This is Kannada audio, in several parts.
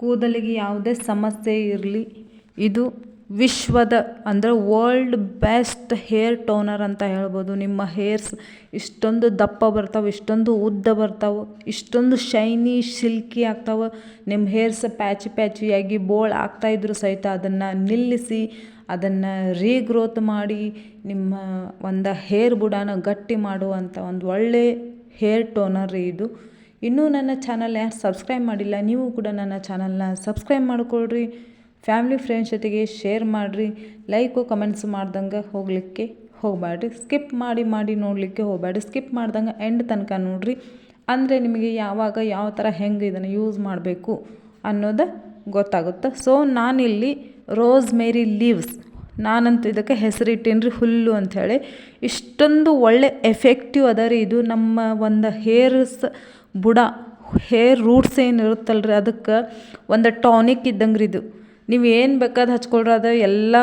ಕೂದಲಿಗೆ ಯಾವುದೇ ಸಮಸ್ಯೆ ಇರಲಿ, ಇದು ವಿಶ್ವದ, ಅಂದರೆ ವರ್ಲ್ಡ್ ಬೆಸ್ಟ್ ಹೇರ್ ಟೋನರ್ ಅಂತ ಹೇಳ್ಬೋದು. ನಿಮ್ಮ ಹೇರ್ಸ್ ಇಷ್ಟೊಂದು ದಪ್ಪ ಬರ್ತಾವೆ, ಇಷ್ಟೊಂದು ಉದ್ದ ಬರ್ತಾವೆ, ಇಷ್ಟೊಂದು ಶೈನಿ ಸಿಲ್ಕಿ ಆಗ್ತಾವೆ. ನಿಮ್ಮ ಹೇರ್ಸ್ ಪ್ಯಾಚಿ ಪ್ಯಾಚಿಯಾಗಿ ಬೋಳ್ ಆಗ್ತಾಯಿದ್ರು ಸಹಿತ ಅದನ್ನು ನಿಲ್ಲಿಸಿ, ಅದನ್ನು ರೀಗ್ರೋತ್ ಮಾಡಿ, ನಿಮ್ಮ ಒಂದು ಹೇರ್ ಬುಡಾನ ಗಟ್ಟಿ ಮಾಡುವಂಥ ಒಂದು ಒಳ್ಳೆ ಹೇರ್ ಟೋನರ್ ಇದು. ಇನ್ನೂ ನನ್ನ ಚಾನಲ್ ಯಾರು ಸಬ್ಸ್ಕ್ರೈಬ್ ಮಾಡಿಲ್ಲ, ನೀವು ಕೂಡ ನನ್ನ ಚಾನಲ್ನ ಸಬ್ಸ್ಕ್ರೈಬ್ ಮಾಡಿಕೊಳ್ಳ್ರಿ ಫ್ಯಾಮ್ಲಿ ಫ್ರೆಂಡ್ಸ್ ಜೊತೆಗೆ ಶೇರ್ ಮಾಡಿರಿ. ಲೈಕು, ಕಮೆಂಟ್ಸ್ ಮಾಡ್ದಂಗೆ ಹೋಗಲಿಕ್ಕೆ ಹೋಗಬೇಡ್ರಿ ಸ್ಕಿಪ್ ಮಾಡಿ ಮಾಡಿ ನೋಡಲಿಕ್ಕೆ ಹೋಗಬೇಡ್ರಿ ಸ್ಕಿಪ್ ಮಾಡ್ದಂಗೆ ಎಂಡ್ ತನಕ ನೋಡಿರಿ. ಅಂದರೆ ನಿಮಗೆ ಯಾವಾಗ ಯಾವ ಥರ ಹೆಂಗೆ ಇದನ್ನು ಯೂಸ್ ಮಾಡಬೇಕು ಅನ್ನೋದು ಗೊತ್ತಾಗುತ್ತೆ. ಸೊ ನಾನಿಲ್ಲಿ ರೋಸ್ ಮೇರಿ ಲೀವ್ಸ್. ನಾನಂತೂ ಇದಕ್ಕೆ ಹೆಸರಿಟ್ಟೇನ್ರಿ ಹುಲ್ಲು ಅಂಥೇಳಿ ಇಷ್ಟೊಂದು ಒಳ್ಳೆ ಎಫೆಕ್ಟಿವ್ ಅದ ರೀ ಇದು. ನಮ್ಮ ಒಂದು ಹೇರ್ಸ್ ಬುಡ ಹೇರ್ ರೂಟ್ಸ್ ಏನು ಇರುತ್ತಲ್ಲ ರೀ ಅದಕ್ಕೆ ಒಂದು ಟಾನಿಕ್ ಇದ್ದಂಗೆ ರೀ ಇದು. ನೀವು ಏನು ಬೇಕಾದ ಹಚ್ಕೊಳ್ರಿ ಅದು ಎಲ್ಲ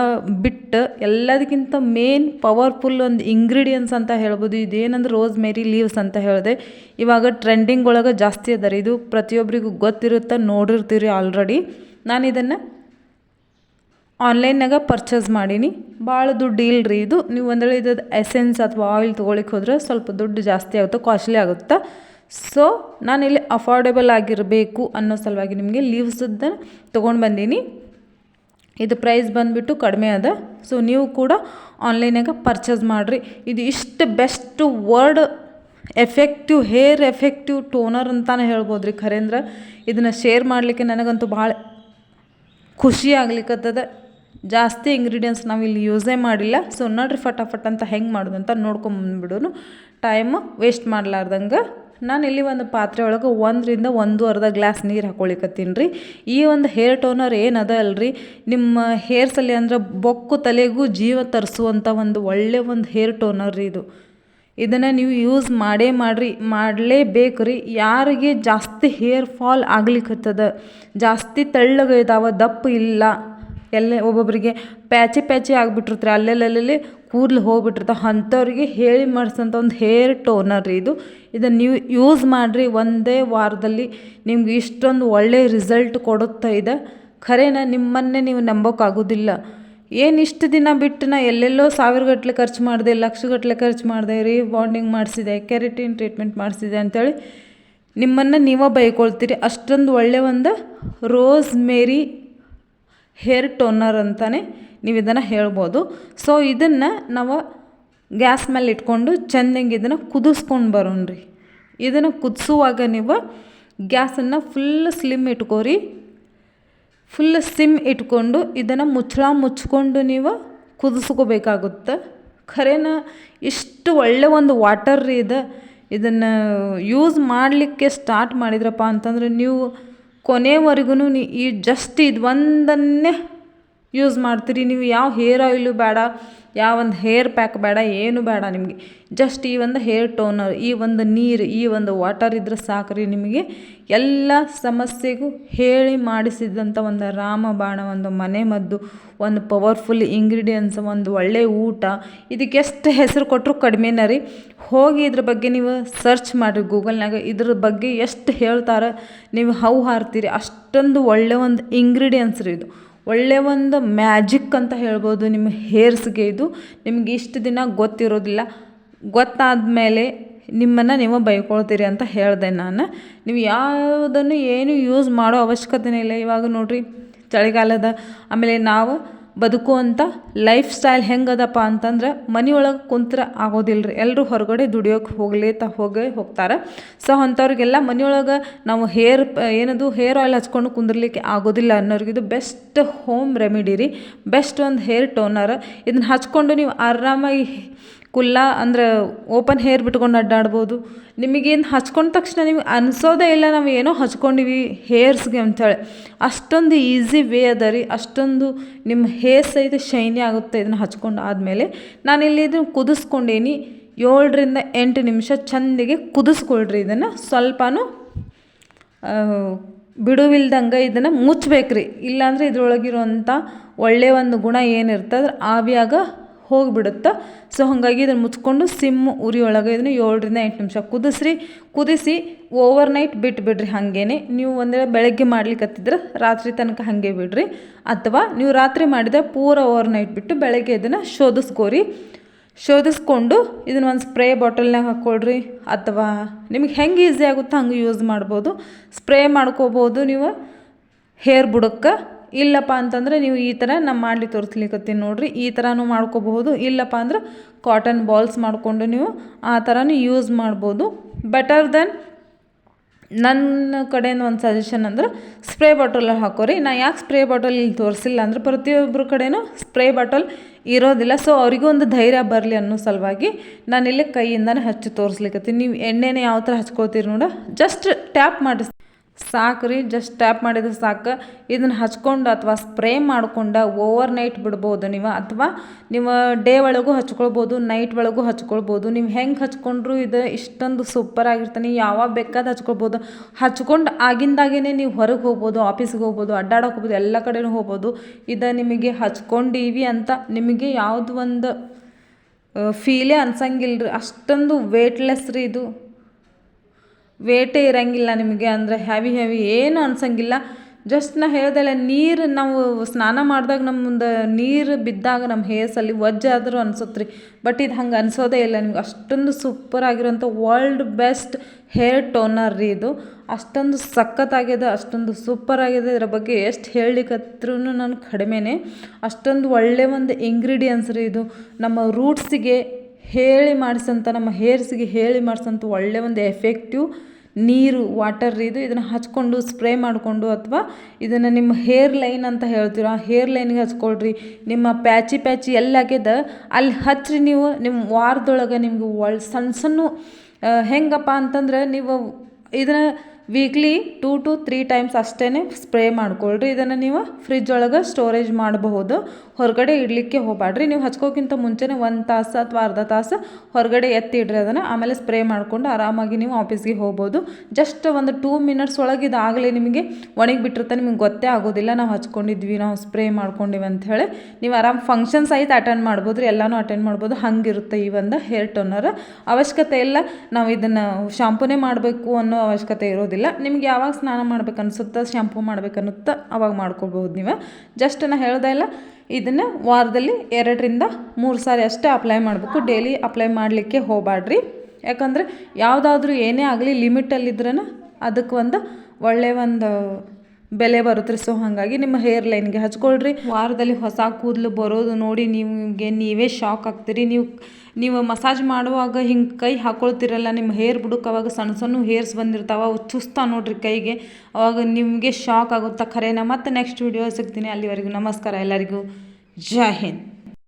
ಬಿಟ್ಟು ಎಲ್ಲದಕ್ಕಿಂತ ಮೇನ್ ಪವರ್ಫುಲ್ ಒಂದು ಇಂಗ್ರೀಡಿಯೆಂಟ್ಸ್ ಅಂತ ಹೇಳ್ಬೋದು. ಇದೇನಂದ್ರೆ ರೋಸ್ ಮೇರಿ ಲೀವ್ಸ್ ಅಂತ ಹೇಳಿದೆ. ಇವಾಗ ಟ್ರೆಂಡಿಂಗ್ ಒಳಗೆ ಜಾಸ್ತಿ ಅದ ರೀ. ಇದು ಪ್ರತಿಯೊಬ್ಬರಿಗೂ ಗೊತ್ತಿರುತ್ತೆ, ನೋಡಿರ್ತೀರಿ ಆಲ್ರೆಡಿ ನಾನು ಇದನ್ನು ಆನ್ಲೈನ್ನಾಗ ಪರ್ಚೇಸ್ ಮಾಡೀನಿ. ಭಾಳ ದುಡ್ಡು ಇಲ್ಲರಿ ಇದು. ನೀವು ಒಂದೇಳೆ ವೇಳೆ ಇದು ಎಸೆನ್ಸ್ ಅಥವಾ ಆಯಿಲ್ ತೊಗೊಳಿಕ್ಕೆ ಹೋದರೆ ಸ್ವಲ್ಪ ದುಡ್ಡು ಜಾಸ್ತಿ ಆಗುತ್ತೆ ಕಾಸ್ಟ್ಲಿ ಆಗುತ್ತೆ. ಸೊ ನಾನಿಲ್ಲಿ ಅಫೋರ್ಡೆಬಲ್ ಆಗಿರಬೇಕು ಅನ್ನೋ ಸಲುವಾಗಿ ನಿಮಗೆ ಲೀವ್ಸದ್ದು ತೊಗೊಂಡು ಬಂದೀನಿ. ಇದು ಪ್ರೈಸ್ ಬಂದುಬಿಟ್ಟು ಕಡಿಮೆ ಅದ. ಸೊ ನೀವು ಕೂಡ ಆನ್ಲೈನಾಗ ಪರ್ಚೇಸ್ ಮಾಡಿರಿ. ಇದು ಇಷ್ಟು best word effective hair effective toner ಅಂತಲೇ ಹೇಳ್ಬೋದು ರೀ ಖರೇಂದ್ರ. ಇದನ್ನು ಶೇರ್ ಮಾಡಲಿಕ್ಕೆ ನನಗಂತೂ ಭಾಳ ಖುಷಿ ಆಗ್ಲಿಕ್ಕತ್ತದ ಜಾಸ್ತಿ ಇಂಗ್ರೀಡಿಯೆಂಟ್ಸ್ ನಾವು ಇಲ್ಲಿ ಯೂಸೇ ಮಾಡಿಲ್ಲ. ಸೊ ನೋಡ್ರಿ ಫಟಾಫಟ್ ಅಂತ ಹೆಂಗೆ ಮಾಡೋದು ಅಂತ ನೋಡ್ಕೊಂಬಂದ್ಬಿಡೋನು ಟೈಮ್ ವೇಸ್ಟ್ ಮಾಡಲಾರ್ದಂಗೆ. ನಾನು ಇಲ್ಲಿ ಒಂದು ಪಾತ್ರೆ ಒಳಗೆ ಒಂದರಿಂದ ಒಂದು ಅರ್ಧ ಗ್ಲಾಸ್ ನೀರು ಹಾಕೊಳಿಕತ್ತೀನಿ ರೀ. ಈ ಒಂದು ಹೇರ್ ಟೋನರ್ ಏನದ ಅಲ್ರಿ? ನಿಮ್ಮ ಹೇರ್ಸಲ್ಲಿ ಅಂದ್ರೆ ಬೊಕ್ಕು ತಲೆಗೂ ಜೀವ ತರಿಸುವಂಥ ಒಂದು ಒಳ್ಳೆ ಒಂದು ಹೇರ್ ಟೋನರ್ ರೀ ಇದು. ಇದನ್ನು ನೀವು ಯೂಸ್ ಮಾಡೇ ಮಾಡಿರಿ ಮಾಡಲೇಬೇಕು ರೀ ಯಾರಿಗೆ ಜಾಸ್ತಿ ಹೇರ್ ಫಾಲ್ ಆಗ್ಲಿಕ್ಕತ್ತದ ಜಾಸ್ತಿ ತೆಳ್ಳಗೆ ದಪ್ಪ ಇಲ್ಲ. ಎಲ್ಲೇ ಒಬ್ಬೊಬ್ಬರಿಗೆ ಪ್ಯಾಚಿ ಪ್ಯಾಚಿ ಆಗಿಬಿಟ್ಟಿರ್ತಾರೆ. ಅಲ್ಲೆಲ್ಲಲ್ಲಿ ಕೂದಲು ಹೋಗ್ಬಿಟ್ಟಿರ್ತಾವೆ ಅಂಥವ್ರಿಗೆ ಹೇಳಿ ಮಾಡಿಸೋಂಥ ಒಂದು ಹೇರ್ ಟೋನರ್ ಇದು. ಇದನ್ನು ನೀವು ಯೂಸ್ ಮಾಡಿರಿ, ಒಂದೇ ವಾರದಲ್ಲಿ ನಿಮ್ಗೆ ಇಷ್ಟೊಂದು ಒಳ್ಳೆಯ ರಿಸಲ್ಟ್ ಕೊಡುತ್ತಾ ಇದೆ. ಖರೇನ, ನಿಮ್ಮನ್ನೇ ನೀವು ನಂಬೋಕ್ಕಾಗೋದಿಲ್ಲ ಏನು ಇಷ್ಟು ದಿನ ಬಿಟ್ಟು ನಾ ಎಲ್ಲೆಲ್ಲೋ ಸಾವಿರಗಟ್ಟಲೆ ಖರ್ಚು ಮಾಡಿದೆ ಲಕ್ಷಗಟ್ಟಲೆ ಖರ್ಚು ಮಾಡಿದೆ ರೀ ಬಾಂಡಿಂಗ್ ಮಾಡಿಸಿದೆ, ಕೆರೆಟಿನ್ ಟ್ರೀಟ್ಮೆಂಟ್ ಮಾಡಿಸಿದೆ ಅಂಥೇಳಿ ನಿಮ್ಮನ್ನು ನೀವೇ ಬೈಕೊಳ್ತೀರಿ. ಅಷ್ಟೊಂದು ಒಳ್ಳೆಯ ಒಂದು ರೋಸ್ ಮೇರಿ ಹೇರ್ ಟೋನರ್ ಅಂತಲೇ ನೀವು ಇದನ್ನು ಹೇಳ್ಬೋದು. ಸೊ ಇದನ್ನು ನಾವು ಗ್ಯಾಸ್ ಮೇಲೆ ಇಟ್ಕೊಂಡು ಚೆಂದಂಗೆ ಇದನ್ನು ಕುದಿಸ್ಕೊಂಡು ಬರೋಣ್ರಿ ಇದನ್ನು ಕುದಿಸುವಾಗ ನೀವು ಗ್ಯಾಸನ್ನು ಫುಲ್ ಸ್ಲಿಮ್ ಇಟ್ಕೋರಿ. ಫುಲ್ ಸಿಮ್ ಇಟ್ಕೊಂಡು ಇದನ್ನು ಮುಚ್ಚಳ ಮುಚ್ಕೊಂಡು ನೀವು ಕುದಿಸ್ಕೋಬೇಕಾಗುತ್ತೆ. ಖರೇನ ಇಷ್ಟು ಒಳ್ಳೆ ಒಂದು ವಾಟರ್ ರೀ ಇದು. ಇದನ್ನು ಯೂಸ್ ಮಾಡಲಿಕ್ಕೆ ಸ್ಟಾರ್ಟ್ ಮಾಡಿದ್ರಪ್ಪ ಅಂತಂದ್ರೆ ನೀವು ಕೊನೆವರೆಗೂ ಈ ಜಸ್ಟ್ ಇದು ಒಂದನ್ನೇ ಯೂಸ್ ಮಾಡ್ತೀರಿ. ನೀವು ಯಾವ ಹೇರ್ ಆಯಿಲು ಬೇಡ, ಯಾವ ಒಂದು ಹೇರ್ ಪ್ಯಾಕ್ ಬೇಡ, ಏನು ಬೇಡ ನಿಮಗೆ. ಜಸ್ಟ್ ಈ ಒಂದು ಹೇರ್ ಟೋನರ್ ಈ ಒಂದು ನೀರು, ಈ ಒಂದು ವಾಟರ್ ಇದ್ರೆ ಸಾಕ್ರಿ ನಿಮಗೆ. ಎಲ್ಲ ಸಮಸ್ಯೆಗೂ ಹೇಳಿ ಮಾಡಿಸಿದಂಥ ಒಂದು ರಾಮಬಾಣ, ಒಂದು ಮನೆ ಮದ್ದು, ಒಂದು ಪವರ್ಫುಲ್ ಇಂಗ್ರೀಡಿಯೆಂಟ್ಸ್ ಒಂದು ಒಳ್ಳೆಯ ಊಟ. ಇದಕ್ಕೆ ಎಷ್ಟು ಹೆಸರು ಕೊಟ್ಟರು ಕಡಿಮೆನೇ ರೀ. ಹೋಗಿ ಇದ್ರ ಬಗ್ಗೆ ನೀವು ಸರ್ಚ್ ಮಾಡಿರಿ ಗೂಗಲ್ನಾಗ ಇದ್ರ ಬಗ್ಗೆ ಎಷ್ಟು ಹೇಳ್ತಾರೆ, ನೀವು ಹೌ ಹಾರ್ತೀರಿ. ಅಷ್ಟೊಂದು ಒಳ್ಳೆಯ ಒಂದು ಇಂಗ್ರೀಡಿಯೆಂಟ್ಸ್ ರೀ ಇದು. ಒಳ್ಳೆಯ ಒಂದು ಮ್ಯಾಜಿಕ್ ಅಂತ ಹೇಳ್ಬೋದು ನಿಮ್ಮ ಹೇರ್ಸ್ಗೆ ಇದು. ನಿಮ್ಗೆ ಇಷ್ಟು ದಿನ ಗೊತ್ತಿರೋದಿಲ್ಲ. ಗೊತ್ತಾದ ಮೇಲೆ ನಿಮ್ಮನ್ನು ನೀವು ಬೈಕೊಳ್ತೀರಿ ಅಂತ ಹೇಳಿದೆ ನಾನು. ನೀವು ಯಾವುದನ್ನು ಏನು ಯೂಸ್ ಮಾಡೋ ಅವಶ್ಯಕತೆನೇ ಇಲ್ಲ. ಇವಾಗ ನೋಡಿರಿ, ಚಳಿಗಾಲದ ಆಮೇಲೆ ನಾವು ಬದುಕುವಂಥ ಲೈಫ್ ಸ್ಟೈಲ್ ಹೆಂಗದಪ್ಪ ಅಂತಂದ್ರೆ ಮನೆಯೊಳಗೆ ಕುಂತ್ರೆ ಆಗೋದಿಲ್ಲ ರೀ ಎಲ್ಲರೂ ಹೊರಗಡೆ ದುಡಿಯೋಕೆ ಹೋಗ್ಲೇತ ಹೋಗೇ ಹೋಗ್ತಾರೆ. ಸೊ ಅಂಥವ್ರಿಗೆಲ್ಲ ಮನೆಯೊಳಗೆ ನಾವು ಹೇರ್ ಏನದು ಹೇರ್ ಆಯಿಲ್ ಹಚ್ಕೊಂಡು ಕುಂದಿರ್ಲಿಕ್ಕೆ ಆಗೋದಿಲ್ಲ ಅನ್ನೋರಿಗೆ ಇದು ಬೆಸ್ಟ್ ಹೋಮ್ ರೆಮಿಡಿ ರೀ. ಬೆಸ್ಟ್ ಒಂದು ಹೇರ್ ಟೋನರ್ ಇದನ್ನ ಹಚ್ಕೊಂಡು ನೀವು ಆರಾಮಾಗಿ ಕುಲ್ಲ ಅಂದ್ರೆ ಓಪನ್ ಹೇರ್ ಬಿಟ್ಕೊಂಡು ಅಡ್ಡಾಡ್ಬೋದು. ನಿಮಗೇನು ಹಚ್ಕೊಂಡ ತಕ್ಷಣ ನಿಮ್ಗೆ ಅನಿಸೋದೇ ಇಲ್ಲ ನಾವು ಏನೋ ಹಚ್ಕೊಂಡಿವಿ ಹೇರ್ಸ್ಗೆ ಅಂಥೇಳಿ. ಅಷ್ಟೊಂದು ಈಸಿ ವೇ ಅದ ರೀ. ಅಷ್ಟೊಂದು ನಿಮ್ಮ ಹೇರ್ ಸಹಿತ ಶೈನಿ ಆಗುತ್ತೆ ಇದನ್ನು ಹಚ್ಕೊಂಡು ಆದಮೇಲೆ ನಾನಿಲ್ಲಿ ಇದನ್ನು ಕುದಿಸ್ಕೊಂಡೇನಿ ಏಳರಿಂದ ಎಂಟು ನಿಮಿಷ ಚೆಂದಿಗೆ ಕುದಿಸ್ಕೊಳ್ರಿ ಇದನ್ನು ಸ್ವಲ್ಪನೂ ಬಿಡುವಿಲ್ದಂಗೆ ಇದನ್ನು ಮುಚ್ಚಬೇಕ್ರಿ ಇಲ್ಲಾಂದರೆ ಇದರೊಳಗಿರುವಂಥ ಒಳ್ಳೆಯ ಒಂದು ಗುಣ ಏನಿರ್ತದೆ, ಆವಿಯಾಗ ಹೋಗಿಬಿಡುತ್ತೆ? ಸೊ ಹಾಗಾಗಿ ಇದನ್ನು ಮುಚ್ಕೊಂಡು ಸಿಮ್ ಉರಿ ಒಳಗೆ ಇದನ್ನು ಏಳರಿಂದ ಎಂಟು ನಿಮಿಷ ಕುದಿಸ್ರಿ. ಕುದಿಸಿ ಓವರ್ ನೈಟ್ ಬಿಟ್ಬಿಡ್ರಿ ಹಾಗೇನೆ. ನೀವು ಒಂದೇ ಬೆಳಗ್ಗೆ ಮಾಡ್ಲಿಕ್ಕತ್ತಿದ್ರೆ ರಾತ್ರಿ ತನಕ ಹಾಗೆ ಬಿಡ್ರಿ. ಅಥವಾ ನೀವು ರಾತ್ರಿ ಮಾಡಿದ ಪೂರ ಓವರ್ ನೈಟ್ ಬಿಟ್ಟು ಬೆಳಗ್ಗೆ ಇದನ್ನು ಶೋಧಿಸ್ಕೋರಿ. ಶೋಧಿಸ್ಕೊಂಡು ಇದನ್ನ ಒಂದು ಸ್ಪ್ರೇ ಬಾಟಲ್ನಾಗ ಹಾಕ್ಕೊಳ್ರಿ ಅಥವಾ ನಿಮಗೆ ಹೆಂಗೆ ಈಸಿ ಆಗುತ್ತೋ ಹಂಗೆ ಯೂಸ್ ಮಾಡ್ಬೋದು. ಸ್ಪ್ರೇ ಮಾಡ್ಕೋಬೋದು ನೀವು. ಹೇರ್ ಬುಡಕ್ಕೆ. ಇಲ್ಲಪ್ಪ ಅಂತಂದರೆ ನೀವು ಈ ಥರ ನಮ್ಮ ಮಾಡಲಿ ತೋರಿಸ್ಲಿಕ್ಕತ್ತೀನಿ ನೋಡಿರಿ, ಈ ಥರನೂ ಮಾಡ್ಕೋಬಹುದು. ಇಲ್ಲಪ್ಪ ಅಂದ್ರೆ ಕಾಟನ್ ಬಾಲ್ಸ್ ಮಾಡಿಕೊಂಡು ನೀವು ಆ ಥರನೂ ಯೂಸ್ ಮಾಡ್ಬೋದು. ಬೆಟರ್ ದೆನ್ ನನ್ನ ಕಡೆಯಿಂದ ಒಂದು ಸಜೆಷನ್ ಅಂದ್ರೆ ಸ್ಪ್ರೇ ಬಾಟಲ್ ಹಾಕೋರಿ. ನಾ ಯಾಕೆ ಸ್ಪ್ರೇ ಬಾಟಲ್ ಇಲ್ಲಿ ತೋರಿಸಿಲ್ಲ ಅಂದ್ರೆ ಪ್ರತಿಯೊಬ್ಬರ ಕಡೆನೂ ಸ್ಪ್ರೇ ಬಾಟಲ್ ಇರೋದಿಲ್ಲ. ಸೊ ಅವರಿಗೂ ಒಂದು ಧೈರ್ಯ ಬರಲಿ ಅನ್ನೋ ಸಲುವಾಗಿ ನಾನಿಲ್ಲಿ ಕೈಯಿಂದನೇ ಹಚ್ಚಿ ತೋರಿಸ್ಲಿಕ್ಕತ್ತೀನಿ ನೀವು ಎಣ್ಣೆನೇ ಯಾವ ಥರ ಹಚ್ಕೋತೀರಿ ನೋಡ ಜಸ್ಟ್ ಟ್ಯಾಪ್ ಮಾಡಿ ಸಾಕು ರೀ ಜಸ್ಟ್ ಟ್ಯಾಪ್ ಮಾಡಿದ್ರೆ ಸಾಕು. ಇದನ್ನು ಹಚ್ಕೊಂಡು ಅಥವಾ ಸ್ಪ್ರೇ ಮಾಡ್ಕೊಂಡು ಓವರ್ ನೈಟ್ ಬಿಡ್ಬೋದು ನೀವು. ಅಥವಾ ನೀವು ಡೇ ಒಳಗೂ ಹಚ್ಕೊಳ್ಬೋದು ನೈಟ್ ಒಳಗೂ ಹಚ್ಕೊಳ್ಬೋದು. ನೀವು ಹೆಂಗೆ ಹಚ್ಕೊಂಡ್ರು ಇದು ಇಷ್ಟೊಂದು ಸೂಪರ್ ಆಗಿರ್ತಾನೆ ಯಾವಾಗ ಬೇಕಾದ ಹಚ್ಕೊಳ್ಬೋದು. ಹಚ್ಕೊಂಡು ಆಗಿಂದಾಗೇ ನೀವು ಹೊರಗೆ ಹೋಗ್ಬೋದು ಆಫೀಸ್ಗೆ ಹೋಗ್ಬೋದು, ಅಡ್ಡಾಡೋಕೆ ಹೋಗ್ಬೋದು, ಎಲ್ಲ ಕಡೆನೂ ಹೋಗ್ಬೋದು. ಇದು ನಿಮಗೆ ಹಚ್ಕೊಂಡೀವಿ ಅಂತ ನಿಮಗೆ ಯಾವುದು ಒಂದು ಫೀಲೇ ಅನ್ಸಂಗಿಲ್ಲ ರೀ ಅಷ್ಟೊಂದು ವೇಟ್ಲೆಸ್ ರೀ ಇದು. ವೇಟೇ ಇರಂಗಿಲ್ಲ ನಿಮಗೆ ಅಂದರೆ ಹ್ಯಾವಿ ಹ್ಯಾವಿ ಏನು ಅನ್ಸಂಗಿಲ್ಲ. ಜಸ್ಟ್ ನಾ ಹೇಳ್ದಲ್ಲ ನೀರು ನಾವು ಸ್ನಾನ ಮಾಡಿದಾಗ ನಮ್ಮದು ಮುಂದೆ ನೀರು ಬಿದ್ದಾಗ ನಮ್ಮ ಹೇರ್ಸಲ್ಲಿ ವಜ್ಜಾದರೂ ಅನ್ಸುತ್ತೆ ರೀ ಬಟ್ ಇದು ಹಂಗೆ ಅನ್ಸೋದೇ ಇಲ್ಲ ನಿಮ್ಗೆ. ಅಷ್ಟೊಂದು ಸೂಪರ್ ಆಗಿರೋಂಥ ವರ್ಲ್ಡ್ ಬೆಸ್ಟ್ ಹೇರ್ ಟೋನರ್ ರೀ ಇದು. ಅಷ್ಟೊಂದು ಸಖತ್ತಾಗಿದೆ ಅಷ್ಟೊಂದು ಸೂಪರ್ ಆಗಿದೆ ಇದರ ಬಗ್ಗೆ ಎಷ್ಟು ಹೇಳಲಿಕ್ಕೂ ನಾನು ಕಡಿಮೆನೇ. ಅಷ್ಟೊಂದು ಒಳ್ಳೆಯ ಒಂದು ಇಂಗ್ರೀಡಿಯನ್ಸ್ ರೀ ಇದು. ನಮ್ಮ ರೂಟ್ಸಿಗೆ ಹೇಳಿ ಮಾಡಿಸಂಥ ನಮ್ಮ ಹೇರ್ಸ್ಗೆ ಹೇಳಿ ಮಾಡಿಸಂಥ ಒಳ್ಳೆ ಒಂದು ಎಫೆಕ್ಟಿವ್ ನೀರು ವಾಟರ್ ಇದು. ಇದನ್ನು ಹಚ್ಕೊಂಡು ಸ್ಪ್ರೇ ಮಾಡಿಕೊಂಡು ಅಥವಾ ಇದನ್ನು ನಿಮ್ಮ ಹೇರ್ ಲೈನ್ ಅಂತ ಹೇಳ್ತೀರ? ಆ ಹೇರ್ ಲೈನ್ಗೆ ಹಚ್ಕೊಳ್ರಿ. ನಿಮ್ಮ ಪ್ಯಾಚಿ ಪ್ಯಾಚಿ ಎಲ್ಲ ಆಗ್ಯದ? ಅಲ್ಲಿ ಹಚ್ಚಿರಿ ನೀವು. ನಿಮ್ಮ ವಾರದೊಳಗೆ ನಿಮ್ಗೆ ಒಳ್ಳೆ ಸಣ್ಣ ಸಣ್ಣ ಹೆಂಗಪ್ಪ ಅಂತಂದ್ರೆ ನೀವು ಇದನ್ನು weekly two to three times ಅಷ್ಟೇ ಸ್ಪ್ರೇ ಮಾಡ್ಕೊಳ್ರಿ. ಇದನ್ನು ನೀವು ಫ್ರಿಜ್ ಒಳಗೆ ಸ್ಟೋರೇಜ್ ಮಾಡಬಹುದು. ಹೊರಗಡೆ ಇಡಲಿಕ್ಕೆ ಹೋಗಬೇಡ್ರಿ ನೀವು ಹಚ್ಕೋಕ್ಕಿಂತ ಮುಂಚೆನೇ ಒಂದು ತಾಸು ಅಥವಾ ಅರ್ಧ ತಾಸು ಹೊರಗಡೆ ಎತ್ತಿ ಇಡ್ರಿ ಅದನ್ನು. ಆಮೇಲೆ ಸ್ಪ್ರೇ ಮಾಡಿಕೊಂಡು ಆರಾಮಾಗಿ ನೀವು ಆಫೀಸ್ಗೆ ಹೋಗ್ಬೋದು. ಜಸ್ಟ್ ಒಂದು ಟೂ ಮಿನಿಟ್ಸ್ ಒಳಗೆ ಇದಾಗಲೇ ನಿಮಗೆ ಒಣಗಿ ಬಿಟ್ಟಿರುತ್ತೆ. ನಿಮಗೆ ಗೊತ್ತೇ ಆಗೋದಿಲ್ಲ. ನಾವು ಹಚ್ಕೊಂಡಿದ್ವಿ, ನಾವು ಸ್ಪ್ರೇ ಮಾಡ್ಕೊಂಡಿವಿ ಅಂತ ಹೇಳಿ ನೀವು ಆರಾಮ್ ಫಂಕ್ಷನ್ಸ್ ಆಯ್ತು ಅಟೆಂಡ್ ಮಾಡ್ಬೋದು ರೀ ಎಲ್ಲನೂ ಅಟೆಂಡ್ ಮಾಡ್ಬೋದು. ಹಂಗಿರುತ್ತೆ ಈ ಒಂದು ಹೇರ್ ಟೋನರ್ ಅವಶ್ಯಕತೆ ಇಲ್ಲ. ನಾವು ಇದನ್ನು ಶಾಂಪೂನೇ ಮಾಡಬೇಕು ಅನ್ನೋ ಅವಶ್ಯಕತೆ ಇರೋದಿಲ್ಲ. ನಿಮ್ಗೆ ಯಾವಾಗ ಸ್ನಾನ ಮಾಡ್ಬೇಕು ಶಾಂಪೂ ಮಾಡ್ಬೇಕು ಅನ್ನುತ್ತೆ ಅವಾಗ ಮಾಡ್ಕೋಬಹುದು ನೀವು. ಜಸ್ಟ್ ನಾನು ಹೇಳ್ದೆ ಇಲ್ಲ ಇದನ್ನು ವಾರದಲ್ಲಿ ಎರಡರಿಂದ ಮೂರು ಸಾರಿ ಅಷ್ಟೇ ಅಪ್ಲೈ ಮಾಡಬೇಕು. ಡೈಲಿ ಅಪ್ಲೈ ಮಾಡಲಿಕ್ಕೆ ಹೋಗಬೇಡ್ರಿ ಯಾಕಂದರೆ ಯಾವುದಾದ್ರೂ ಏನೇ ಆಗಲಿ ಲಿಮಿಟಲ್ಲಿದ್ರೂ ಅದಕ್ಕೆ ಒಂದು ಒಳ್ಳೆಯ ಒಂದು ಬೆಲೆ ಬರುತ್ತೆ ಸೊ ಹಾಗಾಗಿ ನಿಮ್ಮ ಹೇರ್ ಲೈನ್ಗೆ ಹಚ್ಕೊಳ್ರಿ. ವಾರದಲ್ಲಿ ಹೊಸ ಕೂದಲು ಬರೋದು ನೋಡಿ ನಿಮಗೆ ನೀವೇ ಶಾಕ್ ಆಗ್ತೀರಿ. ನೀವು ನೀವು ಮಸಾಜ್ ಮಾಡುವಾಗ ಹಿಂಗೆ ಕೈ ಹಾಕೊಳ್ತಿರಲ್ಲ, ನಿಮ್ಮ ಹೇರ್ ಬುಡಕ್ಕೆ ಅವಾಗ ಸಣ್ಣ ಸಣ್ಣ ಹೇರ್ಸ್ ಬಂದಿರ್ತಾವ, ಅವು ಚುಸ್ತಾ ನೋಡ್ರಿ ಕೈಗೆ. ಅವಾಗ ನಿಮಗೆ ಶಾಕ್ ಆಗುತ್ತಾ ಖರೇನ. ಮತ್ತು ನೆಕ್ಸ್ಟ್ ವಿಡಿಯೋ ಸಿಗ್ತೀನಿ. ಅಲ್ಲಿವರೆಗೂ ನಮಸ್ಕಾರ ಎಲ್ಲರಿಗೂ. ಜೈ ಹಿಂದ್.